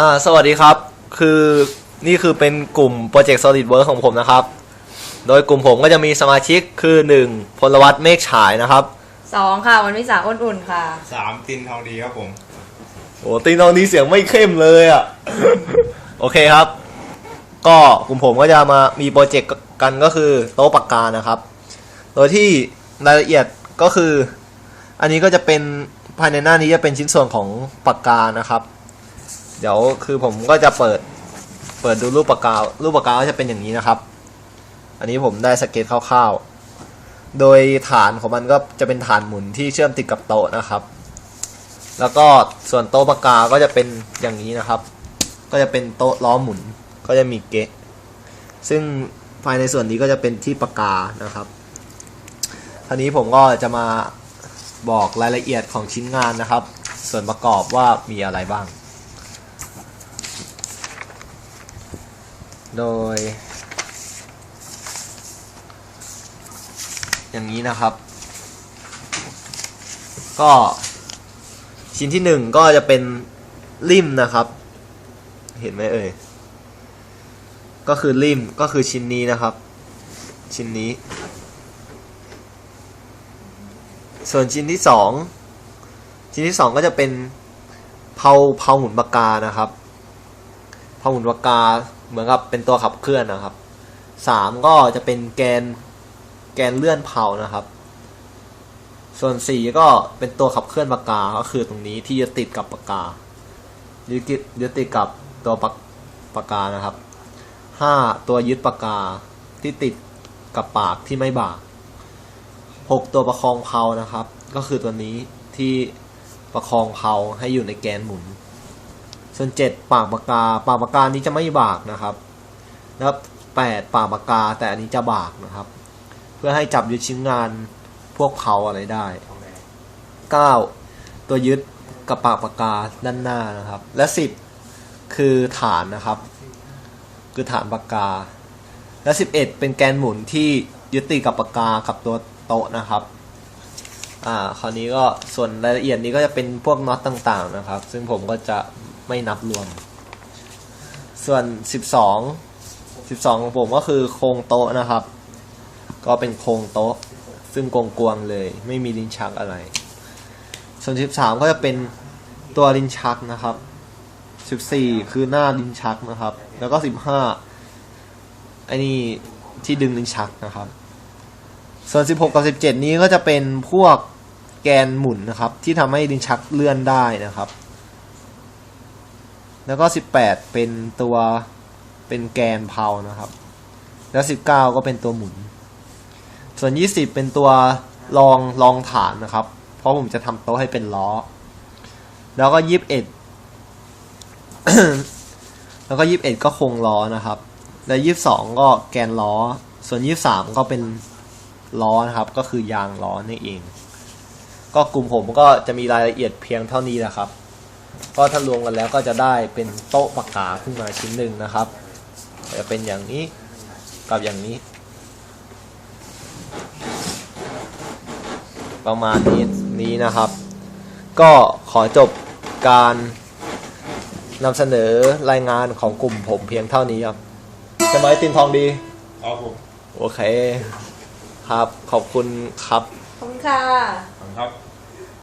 อ่าสวัสดีครับ คือนี่คือเป็นกลุ่มโปรเจกต์ Solid Work ของผมนะครับ โดยกลุ่มผมก็จะมีสมาชิกคือ 1. พลวัตเมฆฉายนะครับสองค่ะ วันวิสาอ้นอุ่นค่ะ สามตินทองดีครับผม โอ้ตีน้องนี้เสียงไม่เข้มเลยอะ โอเคครับ ก็กลุ่มผมก็จะมามีโปรเจกต์กันก็คือโต๊ะปากกานะครับ โดยที่รายละเอียดก็คือ อันนี้ก็จะเป็นภายในหน้านี้จะเป็นชิ้นส่วนของปากกานะครับ เดี๋ยวคือผมก็จะเปิดเปิดดูรูปปากกา รูปปากกาก็จะเป็นอย่างนี้นะครับ อันนี้ผมได้สเก็ตคร่าวๆ โดยฐานของมันก็จะเป็นฐานหมุนที่เชื่อมติดกับโต๊ะนะครับ แล้วก็ส่วนโต๊ะปากกาก็จะเป็นอย่างนี้นะครับ ก็จะเป็นโต๊ะล้อหมุน ก็จะมีเกะซึ่งภายในส่วนนี้ก็จะเป็นที่ปากกานะครับทีนี้ผมก็จะมาบอกรายละเอียดของชิ้นงานนะครับ ส่วนประกอบว่ามีอะไรบ้าง โดย อย่างนี้นะครับ ก็ชิ้นที่หนึ่งก็จะเป็นริมนะครับ เห็นไหมเอ่ย ก็คือริมก็คือชิ้นนี้นะครับ ชิ้นนี้ ส่วนชิ้นที่สองชิ้นที่สองก็จะเป็นเพาเพาหมุนปากกานะครับ เพาหมุนปากกา เหมือนกับเป็นตัวขับเคลื่อนนะครับสามก็จะเป็นแกนแกนเลื่อนเพานะครับ ส่วนสี่ก็เป็นตัวขับเคลื่อนปากกา ก็คือตรงนี้ที่จะติดกับปากกายึดติดยึดติดกับตัวปากปากกานะครับห้าตัวยึดปากกาที่ติดกับปากที่ไม่บากหกตัวประคองเพานะครับ ก็คือตัวนี้ที่ประคองเพาให้อยู่ในแกนหมุน ส่วนเจ็ดปากปากกา ปากปากกานี้จะไม่บากนะครับ แล้วแปดปากปากกาแต่อันนี้จะบากนะครับ เพื่อให้จับยึดชิ้นงานพวกเพาอะไรได้ 9 ตัวยึดกับปากปากกาด้านหน้านะครับ และ 10 คือฐานนะครับ คือฐานปากกา และ 11 เป็นแกนหมุนที่ยึดติดกับปากกากับตัวโต๊ะนะครับอ่าคราวนี้ก็ส่วนรายละเอียดนี้ก็จะเป็นพวกน็อตต่างๆนะครับ ซึ่งผมก็จะ ไม่นับรวม ส่วน 12 12 ของผมก็คือโครงโต๊ะนะครับ ก็เป็นโครงโต๊ะ ซึ่งกงกวงๆเลย ไม่มีลิ้นชักอะไร ส่วน 13 ก็จะเป็นตัวลิ้นชักนะครับ 14 คือหน้าลิ้นชักนะครับ แล้วก็ 15ไอ้นี่ที่ดึงลิ้นชักนะครับ ส่วน 16 กับ 17 นี้ก็จะเป็นพวกแกนหมุนนะครับ ที่ทำให้ลิ้นชักเลื่อนได้นะครับ แล้วก็ 18 เป็นตัวเป็นแกนเพานะครับ แล้ว 19 ก็เป็นตัวหมุน ส่วน 20 เป็นตัวรองรองฐานนะครับ เพราะผมจะทำโต๊ะให้เป็นล้อ แล้วก็ 21 แล้วก็ 21 ก็โครงล้อนะครับ และ 22 ก็แกนล้อ ส่วน 23 ก็เป็นล้อนะครับ ก็คือยางล้อนี่เอง ก็กลุ่มผมก็จะมีรายละเอียดเพียงเท่านี้นะครับ ก็ถ้ารวมกันแล้วก็จะได้เป็นโต๊ะปากกาขึ้นมาชิ้นหนึ่งนะครับ จะเป็นอย่างนี้กับอย่างนี้ ประมาณนี้นี้นะครับ ก็ขอจบการนำเสนอรายงานของกลุ่มผมเพียงเท่านี้ครับใช่ไหมตินทองดีครับผมโอเค ครับขอบคุณครับ ขอบคุณค่ะ ขอบคุณครับ